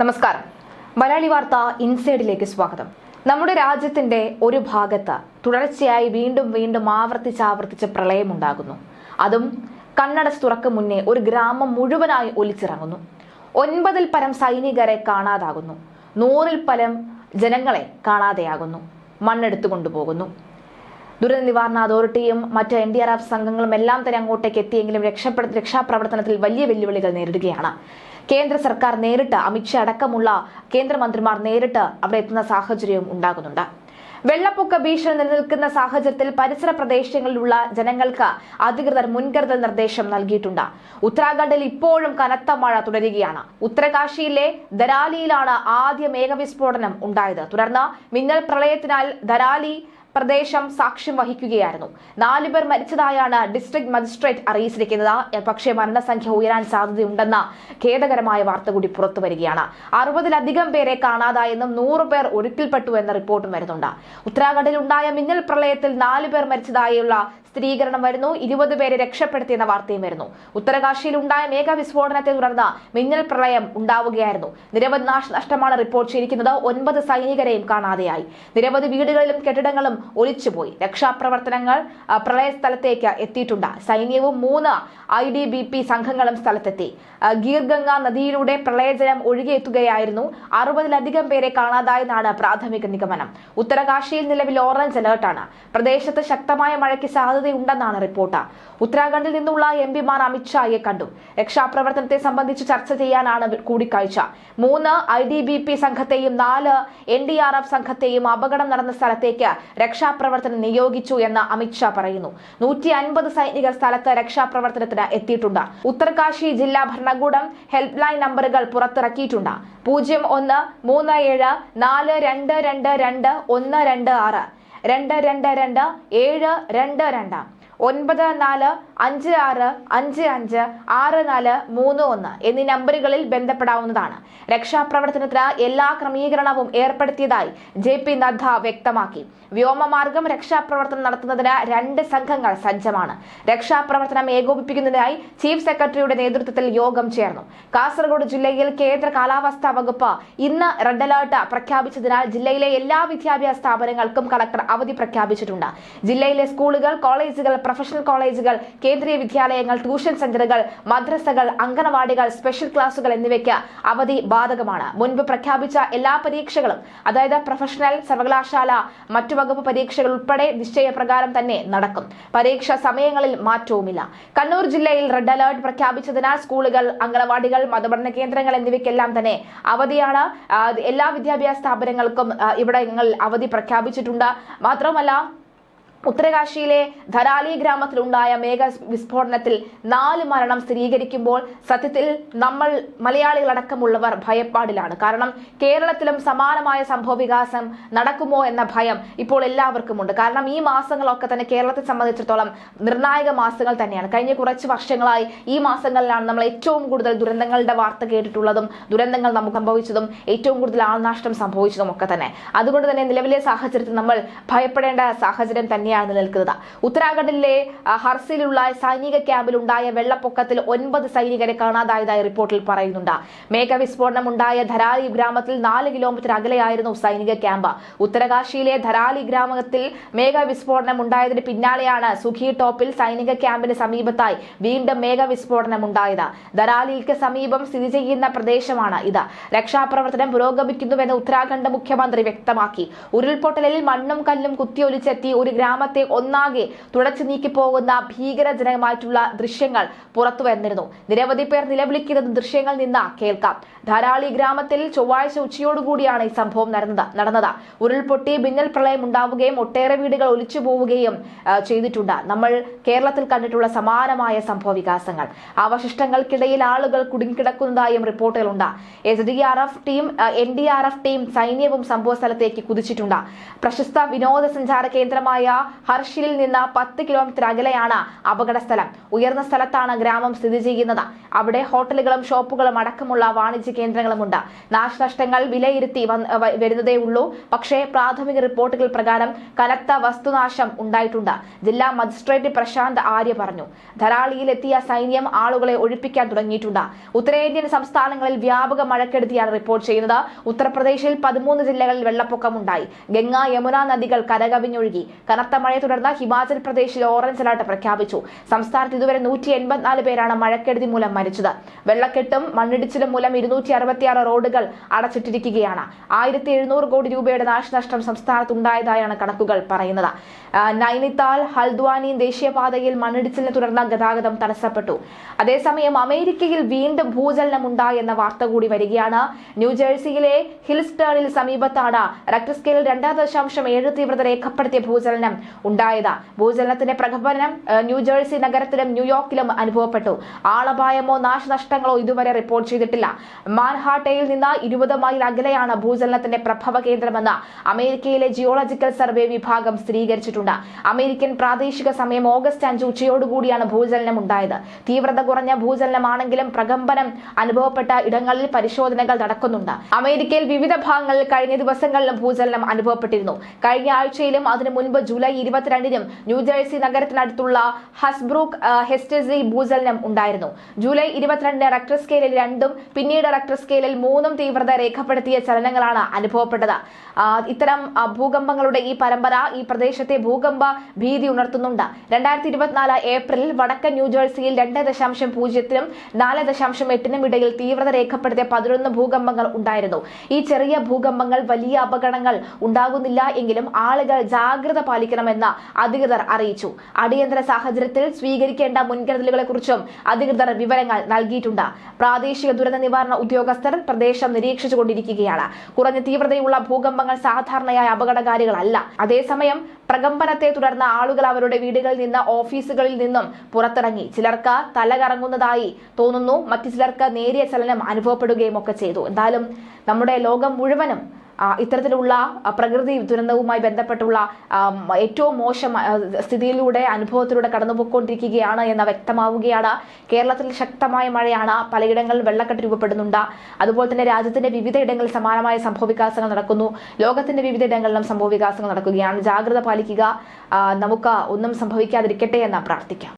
നമസ്കാരം. മലയാളി വാർത്ത ഇൻസൈഡിലേക്ക് സ്വാഗതം. നമ്മുടെ രാജ്യത്തിന്റെ ഒരു ഭാഗത്ത് തുടർച്ചയായി വീണ്ടും വീണ്ടും ആവർത്തിച്ച് ആവർത്തിച്ച് പ്രളയമുണ്ടാകുന്നു അതും കണ്ണടച്ച് തുറക്കും മുന്നേ ഒരു ഗ്രാമം മുഴുവനായി ഒലിച്ചിറങ്ങുന്നു. ഒൻപതിൽ പരം സൈനികരെ കാണാതാകുന്നു. നൂറിൽ പരം ജനങ്ങളെ കാണാതെയാകുന്നു. മണ്ണെടുത്തു കൊണ്ടുപോകുന്നു. ദുരന്ത നിവാരണ അതോറിറ്റിയും മറ്റ് എൻ ഡി ആർ എഫ് സംഘങ്ങളും എല്ലാം തന്നെ അങ്ങോട്ടേക്ക് എത്തിയെങ്കിലും രക്ഷപ്പെടു രക്ഷാപ്രവർത്തനത്തിൽ വലിയ വെല്ലുവിളികൾ നേരിടുകയാണ്. കേന്ദ്ര സർക്കാർ നേരിട്ട് അമിത്ഷാ അടക്കമുള്ള കേന്ദ്രമന്ത്രിമാർ നേരിട്ട് അവിടെ എത്തുന്ന സാഹചര്യവും ഉണ്ടാകുന്നുണ്ട്. വെള്ളപ്പൊക്ക ഭീഷണി നിലനിൽക്കുന്ന സാഹചര്യത്തിൽ പരിസര പ്രദേശങ്ങളിലുള്ള ജനങ്ങൾക്ക് അധികൃതർ മുൻകരുതൽ നിർദ്ദേശം നൽകിയിട്ടുണ്ട്. ഉത്തരാഖണ്ഡിൽ ഇപ്പോഴും കനത്ത മഴ തുടരുകയാണ്. ഉത്തരകാശിയിലെ ദരാലിയിലാണ് ആദ്യ മേഘവിസ്ഫോടനം ഉണ്ടായത്. തുടർന്ന് മിന്നൽ പ്രളയത്തിനാൽ ദരാലി പ്രദേശം സാക്ഷ്യം വഹിക്കുകയായിരുന്നു. നാലുപേർ മരിച്ചതായാണ് ഡിസ്ട്രിക്ട് മജിസ്ട്രേറ്റ് അറിയിച്ചിരിക്കുന്നത്. പക്ഷേ മരണസംഖ്യ ഉയരാൻ സാധ്യതയുണ്ടെന്ന ഖേദകരമായ വാർത്ത കൂടി പുറത്തു വരികയാണ്. അറുപതിലധികം പേരെ കാണാതായെന്നും നൂറ് പേർ ഒഴുക്കിൽപ്പെട്ടു എന്ന റിപ്പോർട്ടും വരുന്നുണ്ട്. ഉത്തരാഖണ്ഡിൽ ഉണ്ടായ മിന്നൽ പ്രളയത്തിൽ നാലുപേർ മരിച്ചതായുള്ള സ്ഥിരീകരണം വരുന്നു. ഇരുപത് പേരെ രക്ഷപ്പെടുത്തിയെന്ന വാർത്തയും വരുന്നു. ഉത്തരകാശിയിൽ ഉണ്ടായ മേഘവിസ്ഫോടനത്തെ തുടർന്ന് മിന്നൽ പ്രളയം ഉണ്ടാവുകയായിരുന്നു. നിരവധി നാശനഷ്ടമാണ് റിപ്പോർട്ട് ചെയ്തിരിക്കുന്നത്. ഒൻപത് സൈനികരെയും കാണാതെയായി. നിരവധി വീടുകളിലും കെട്ടിടങ്ങളും ഒലിച്ചുപോയി രക്ഷാപ്രവർത്തനങ്ങൾ ആ, പ്രളയ സ്ഥലത്തേക്ക് എത്തിയിട്ടുണ്ട്. സൈന്യവും മൂന്ന് ഐ ഡി ബി പി സംഘങ്ങളും സ്ഥലത്തെത്തി. ഗീർഗംഗ നദിയിലൂടെ പ്രളയജലം ഒഴുകിയെത്തുകയായിരുന്നു. അറുപതിലധികം പേരെ കാണാതായെന്നാണ് പ്രാഥമിക നിഗമനം. ഉത്തരകാശിയിൽ നിലവിൽ ഓറഞ്ച് അലേർട്ടാണ് പ്രദേശത്ത് ശക്തമായ മഴയ്ക്ക് സാധ്യതയുണ്ടെന്നാണ് റിപ്പോർട്ട്. ഉത്തരാഖണ്ഡിൽ നിന്നുള്ള എം പിമാർ അമിത്ഷായെ കണ്ടു. രക്ഷാപ്രവർത്തനത്തെ സംബന്ധിച്ച് ചർച്ച ചെയ്യാനാണ് കൂടിക്കാഴ്ച. മൂന്ന് ഐ ഡി ബി പി സംഘത്തെയും നാല് എൻ ഡി ആർ എഫ് സംഘത്തെയും അപകടം നടന്ന സ്ഥലത്തേക്ക് രക്ഷാപ്രവർത്തനം നിയോഗിച്ചു എന്ന് അമിത്ഷാ പറയുന്നു. നൂറ്റി അൻപത് സൈനികർ സ്ഥലത്ത് രക്ഷാപ്രവർത്തനത്തിന് എത്തിയിട്ടുണ്ട്. ഉത്തർകാശി ജില്ലാ ഭരണകൂടം ഹെൽപ്പ് ലൈൻ നമ്പറുകൾ പുറത്തിറക്കിയിട്ടുണ്ട്. പൂജ്യം ഒന്ന് മൂന്ന് ഏഴ് നാല് രണ്ട് രണ്ട് രണ്ട് ഒന്ന് രണ്ട് ആറ് രണ്ട് രണ്ട് രണ്ട് ഏഴ് രണ്ട് രണ്ട് ഒൻപത് നാല് അഞ്ച് ആറ് അഞ്ച് അഞ്ച് ആറ് നാല് മൂന്ന് ഒന്ന് എന്നീ നമ്പറുകളിൽ ബന്ധപ്പെടാവുന്നതാണ്. രക്ഷാപ്രവർത്തനത്തിന് എല്ലാ ക്രമീകരണവും ഏർപ്പെടുത്തിയതായി ജെ പി നദ്ദ വ്യക്തമാക്കി. വ്യോമമാർഗം രക്ഷാപ്രവർത്തനം നടത്തുന്നതിന് രണ്ട് സംഘങ്ങൾ സജ്ജമാണ്. രക്ഷാപ്രവർത്തനം ഏകോപിപ്പിക്കുന്നതിനായി ചീഫ് സെക്രട്ടറിയുടെ നേതൃത്വത്തിൽ യോഗം ചേർന്നു. കാസർഗോഡ് ജില്ലയിൽ കേന്ദ്ര കാലാവസ്ഥാ വകുപ്പ് ഇന്ന് റെഡ് അലേർട്ട് പ്രഖ്യാപിച്ചതിനാൽ ജില്ലയിലെ എല്ലാ വിദ്യാഭ്യാസ സ്ഥാപനങ്ങൾക്കും കളക്ടർ അവധി പ്രഖ്യാപിച്ചിട്ടുണ്ട്. ജില്ലയിലെ സ്കൂളുകൾ കോളേജുകൾ പ്രൊഫഷണൽ കോളേജുകൾ കേന്ദ്രീയ വിദ്യാലയങ്ങൾ ട്യൂഷൻ സെന്ററുകൾ മദ്രസകൾ അംഗനവാടികൾ സ്പെഷ്യൽ ക്ലാസുകൾ എന്നിവയ്ക്ക് അവധി ബാധകമാണ്. മുൻപ് പ്രഖ്യാപിച്ച എല്ലാ പരീക്ഷകളും അതായത് പ്രൊഫഷണൽ സർവകലാശാല മറ്റു വകുപ്പ് പരീക്ഷകൾ ഉൾപ്പെടെ നിശ്ചയപ്രകാരം തന്നെ നടക്കും. പരീക്ഷാ സമയങ്ങളിൽ മാറ്റവുമില്ല. കണ്ണൂർ ജില്ലയിൽ റെഡ് അലേർട്ട് പ്രഖ്യാപിച്ചതിനാൽ സ്കൂളുകൾ അംഗനവാടികൾ മതപഠന കേന്ദ്രങ്ങൾ എന്നിവയ്ക്കെല്ലാം തന്നെ അവധിയാണ്. എല്ലാ വിദ്യാഭ്യാസ സ്ഥാപനങ്ങൾക്കും ഇവിടെ ഇവിടങ്ങളിൽ അവധി പ്രഖ്യാപിച്ചിട്ടുണ്ട്. മാത്രമല്ല ഉത്തരകാശിയിലെ ധരാലി ഗ്രാമത്തിലുണ്ടായ മേഘ വിസ്ഫോടനത്തിൽ നാല് മരണം സ്ഥിരീകരിക്കുമ്പോൾ സത്യത്തിൽ നമ്മൾ മലയാളികളടക്കമുള്ളവർ ഭയപ്പാടിലാണ്. കാരണം കേരളത്തിലും സമാനമായ സംഭവവികാസം നടക്കുമോ എന്ന ഭയം ഇപ്പോൾ എല്ലാവർക്കുമുണ്ട്. കാരണം ഈ മാസങ്ങളൊക്കെ തന്നെ കേരളത്തെ സംബന്ധിച്ചിടത്തോളം നിർണായക മാസങ്ങൾ തന്നെയാണ്. കഴിഞ്ഞ കുറച്ച് വർഷങ്ങളായി ഈ മാസങ്ങളിലാണ് നമ്മൾ ഏറ്റവും കൂടുതൽ ദുരന്തങ്ങളുടെ വാർത്ത കേട്ടിട്ടുള്ളതും ദുരന്തങ്ങൾ നമുക്ക് സംഭവിച്ചതും ഏറ്റവും കൂടുതൽ ആൾനാഷ്ടം സംഭവിച്ചതും ഒക്കെ തന്നെ. അതുകൊണ്ട് തന്നെ നിലവിലെ സാഹചര്യത്തിൽ നമ്മൾ ഭയപ്പെടേണ്ട സാഹചര്യം തന്നെയാണ് നിലനിൽക്കുന്നത് ഉത്തരാഖണ്ഡിലെ ഹർസിലുള്ള സൈനിക ക്യാമ്പിൽ ഉണ്ടായ വെള്ളപ്പൊക്കത്തിൽ ഒൻപത് സൈനികരെ കാണാതായതായി റിപ്പോർട്ടിൽ പറയുന്നുണ്ട്. മേഘവിസ്ഫോടനം ഉണ്ടായ ധരാലി ഗ്രാമത്തിൽ നാല് കിലോമീറ്റർ അകലെയായിരുന്നു സൈനിക ക്യാമ്പ്. ഉത്തരകാശിയിലെ ധരാലി ഗ്രാമത്തിൽ മേഘവിസ്ഫോടനം ഉണ്ടായതിന് പിന്നാലെയാണ് സുഖി ടോപ്പിൽ സൈനിക ക്യാമ്പിന് സമീപത്തായി വീണ്ടും മേഘവിസ്ഫോടനം ഉണ്ടായത് ധരാലിക്ക് സമീപം സ്ഥിതി ചെയ്യുന്ന പ്രദേശമാണ് ഇത്. രക്ഷാപ്രവർത്തനം പുരോഗമിക്കുന്നുവെന്ന് ഉത്തരാഖണ്ഡ് മുഖ്യമന്ത്രി വ്യക്തമാക്കി. ഉരുൾപൊട്ടലിൽ മണ്ണും കല്ലും കുത്തിയൊലിച്ചെത്തി ഒരു ഗ്രാമത്തെ ഒന്നാകെ തുടച്ചു നീക്കി പോകുന്ന ഭീകരജനകമായിട്ടുള്ള ദൃശ്യങ്ങൾ പുറത്തു വന്നിരുന്നു. നിരവധി പേർ നിലവിളിക്കുന്ന ദൃശ്യങ്ങൾ നിന്ന് കേൾക്കാം. ധാരാളി ഗ്രാമത്തിൽ ചൊവ്വാഴ്ച ഉച്ചയോടുകൂടിയാണ് ഈ സംഭവം നടന്നത്. നടന്നത്. ഉരുൾപൊട്ടി മിന്നൽ പ്രളയം ഉണ്ടാവുകയും ഒട്ടേറെ വീടുകൾ ഒലിച്ചു പോവുകയും ചെയ്തിട്ടുണ്ട്. നമ്മൾ കേരളത്തിൽ കണ്ടിട്ടുള്ള സമാനമായ സംഭവ വികാസങ്ങൾ. അവശിഷ്ടങ്ങൾക്കിടയിൽ ആളുകൾ കുടുങ്ങിക്കിടക്കുന്നതായും റിപ്പോർട്ടുകളുണ്ട്. S D R F team N D R F team സൈന്യവും സംഭവ സ്ഥലത്തേക്ക് കുതിച്ചിട്ടുണ്ട്. പ്രശസ്ത വിനോദസഞ്ചാര കേന്ദ്രമായ ഹർഷിലിൽ നിന്ന് പത്ത് കിലോമീറ്റർ അകലെയാണ് അപകട സ്ഥലം. ഉയർന്ന സ്ഥലത്താണ് ഗ്രാമം സ്ഥിതി ചെയ്യുന്നത്. അവിടെ ഹോട്ടലുകളും ഷോപ്പുകളും അടക്കമുള്ള വാണിജ്യ കേന്ദ്രങ്ങളുമുണ്ട്. നാശനഷ്ടങ്ങൾ വിലയിരുത്തി വരുന്നതേ ഉള്ളൂ. പക്ഷേ പ്രാഥമിക റിപ്പോർട്ടുകൾ പ്രകാരം കനത്ത വസ്തുനാശം ഉണ്ടായിട്ടുണ്ട്. ജില്ലാ മജിസ്ട്രേറ്റ് പ്രശാന്ത് ആര്യ പറഞ്ഞു. ധരാളിയിലെത്തിയ സൈന്യം ആളുകളെ ഒഴിപ്പിക്കാൻ തുടങ്ങിയിട്ടുണ്ട്. ഉത്തരേന്ത്യൻ സംസ്ഥാനങ്ങളിൽ വ്യാപക മഴക്കെടുതിയാണ് റിപ്പോർട്ട് ചെയ്യുന്നത്. ഉത്തർപ്രദേശിൽ പതിമൂന്ന് ജില്ലകളിൽ വെള്ളപ്പൊക്കമുണ്ടായി. ഗംഗ യമുന നദികൾ കരകവിഞ്ഞൊഴുകി. കനത്ത മഴയെ തുടർന്ന് ഹിമാചൽ പ്രദേശിൽ ഓറഞ്ച് അലർട്ട് പ്രഖ്യാപിച്ചു. സംസ്ഥാനത്ത് ഇതുവരെ നൂറ്റി എൺപത്തിനാല് പേരാണ് മഴക്കെടുതി മൂലം മരിച്ചത്. വെള്ളക്കെട്ടും മണ്ണിടിച്ചിലും മൂലം ഇരുന്നൂറ്റി അറുപത്തിയാറ് റോഡുകൾ അടച്ചിട്ടിരിക്കുകയാണ്. ആയിരത്തി എഴുന്നൂറ് കോടി രൂപയുടെ നാശനഷ്ടം സംസ്ഥാനത്ത് ഉണ്ടായതായാണ് കണക്കുകൾ പറയുന്നത്. നൈനിത്താൽ ഹൽദ്വാനി ദേശീയപാതയിൽ മണ്ണിടിച്ചിലിനെ തുടർന്ന് ഗതാഗതം തടസ്സപ്പെട്ടു. അതേസമയം അമേരിക്കയിൽ വീണ്ടും ഭൂചലനം ഉണ്ടായി എന്ന വാർത്ത കൂടി വരികയാണ്. ന്യൂജേഴ്സിയിലെ ഹിൽസ്റ്റേണിൽ സമീപത്താണ് റക്ടർ സ്കെയിലിൽ രണ്ട് ദശാംശം ഏഴ് തീവ്രത രേഖപ്പെടുത്തിയ ഭൂചലനം ഉണ്ടായത്. ഭൂചലനത്തിന്റെ പ്രകമ്പനം ന്യൂജേഴ്സി നഗരത്തിലും ന്യൂയോർക്കിലും അനുഭവപ്പെട്ടു. ആളപായമോ നാശനഷ്ടങ്ങളോ ഇതുവരെ റിപ്പോർട്ട് ചെയ്തിട്ടില്ല. മാൻഹാട്ടയിൽ നിന്ന് ഇരുപത് മൈൽ അകലെയാണ് ഭൂചലനത്തിന്റെ പ്രഭവ കേന്ദ്രമെന്ന് അമേരിക്കയിലെ ജിയോളജിക്കൽ സർവേ വിഭാഗം സ്ഥിരീകരിച്ചിട്ടുണ്ട്. അമേരിക്കൻ പ്രാദേശിക സമയം ഓഗസ്റ്റ് അഞ്ച് ഉച്ചയോടുകൂടിയാണ് ഭൂചലനം ഉണ്ടായത്. തീവ്രത കുറഞ്ഞ ഭൂചലനമാണെങ്കിലും പ്രകമ്പനം അനുഭവപ്പെട്ട ഇടങ്ങളിൽ പരിശോധനകൾ നടക്കുന്നുണ്ട്. അമേരിക്കയിൽ വിവിധ ഭാഗങ്ങളിൽ കഴിഞ്ഞ ദിവസങ്ങളിലും ഭൂചലനം അനുഭവപ്പെട്ടിരുന്നു. കഴിഞ്ഞ ആഴ്ചയിലും അതിനു മുൻപ് ജൂലൈ ഇരുപത്തിരണ്ടിനും ന്യൂജേഴ്സി നഗരത്തിനടുത്തുള്ള ഹസ്ബ്രൂക്ക് ഹെസ്റ്റസി ഭൂചലനം ഉണ്ടായിരുന്നു. ജൂലൈ ഇരുപത്തിരണ്ടിന് റക്ടർ സ്കെയിലിൽ രണ്ടും പിന്നീട് റക്ടർ സ്കെയിലിൽ മൂന്നും തീവ്രത രേഖപ്പെടുത്തിയ ചലനങ്ങളാണ് അനുഭവപ്പെട്ടത്. ഇത്തരം ഭൂകമ്പങ്ങളുടെ ഈ പരമ്പര ഈ പ്രദേശത്തെ ഭൂകമ്പ ഭീതി ഉണർത്തുന്നുണ്ട്. രണ്ടായിരത്തി ഇരുപത്തിനാല് ഏപ്രിലിൽ വടക്കൻ ന്യൂജേഴ്സിയിൽ രണ്ട് ദശാംശം പൂജ്യത്തിനും നാല് ദശാംശം എട്ടിനും ഇടയിൽ തീവ്രത രേഖപ്പെടുത്തിയ പതിനൊന്ന് ഭൂകമ്പങ്ങൾ ഉണ്ടായിരുന്നു. ഈ ചെറിയ ഭൂകമ്പങ്ങൾ വലിയ അപകടങ്ങൾ ഉണ്ടാകുന്നില്ല എങ്കിലും ആളുകൾ ജാഗ്രത പാലിക്കണമെന്ന് അധികൃതർ അറിയിച്ചു. അടിയന്തര സാഹചര്യത്തിൽ സ്വീകരിക്കേണ്ട മുൻകരുതലുകളെ കുറിച്ചും അധികൃതർ വിവരങ്ങൾ നൽകിയിട്ടുണ്ട്. പ്രാദേശിക ദുരന്ത നിവാരണ ഉദ്യോഗസ്ഥർ പ്രദേശം നിരീക്ഷിച്ചുകൊണ്ടിരിക്കുകയാണ്. കുറഞ്ഞ തീവ്രതയുള്ള ഭൂകമ്പങ്ങൾ സാധാരണയായ അപകടകാരികളല്ല. അതേസമയം പ്രകമ്പനത്തെ തുടർന്ന് ആളുകൾ അവരുടെ വീടുകളിൽ നിന്ന് ഓഫീസുകളിൽ നിന്നും പുറത്തിറങ്ങി. ചിലർക്ക് തലകറങ്ങുന്നതായി തോന്നുന്നു. മറ്റു ചിലർക്ക് നേരിയ ചലനം അനുഭവപ്പെടുകയും ഒക്കെ ചെയ്തു. എന്തായാലും നമ്മുടെ ലോകം മുഴുവനും ഇത്തരത്തിലുള്ള പ്രകൃതി ദുരന്തവുമായി ബന്ധപ്പെട്ടുള്ള ഏറ്റവും മോശം സ്ഥിതിയിലൂടെ അനുഭവത്തിലൂടെ കടന്നുപോയിക്കൊണ്ടിരിക്കുകയാണ് എന്ന വ്യക്തമാവുകയാണ്. കേരളത്തിൽ ശക്തമായ മഴയാണ്. പലയിടങ്ങളിൽ വെള്ളക്കെട്ട് രൂപപ്പെടുന്നുണ്ട്. അതുപോലെ തന്നെ രാജ്യത്തിന്റെ വിവിധ ഇടങ്ങളിൽ സമാനമായ സംഭവവികാസങ്ങൾ നടക്കുന്നു. ലോകത്തിന്റെ വിവിധ ഇടങ്ങളിലും സംഭവവികാസങ്ങൾ നടക്കുകയാണ്. ജാഗ്രത പാലിക്കുക. നമുക്ക് ഒന്നും സംഭവിക്കാതിരിക്കട്ടെ എന്ന് പ്രാർത്ഥിക്കാം.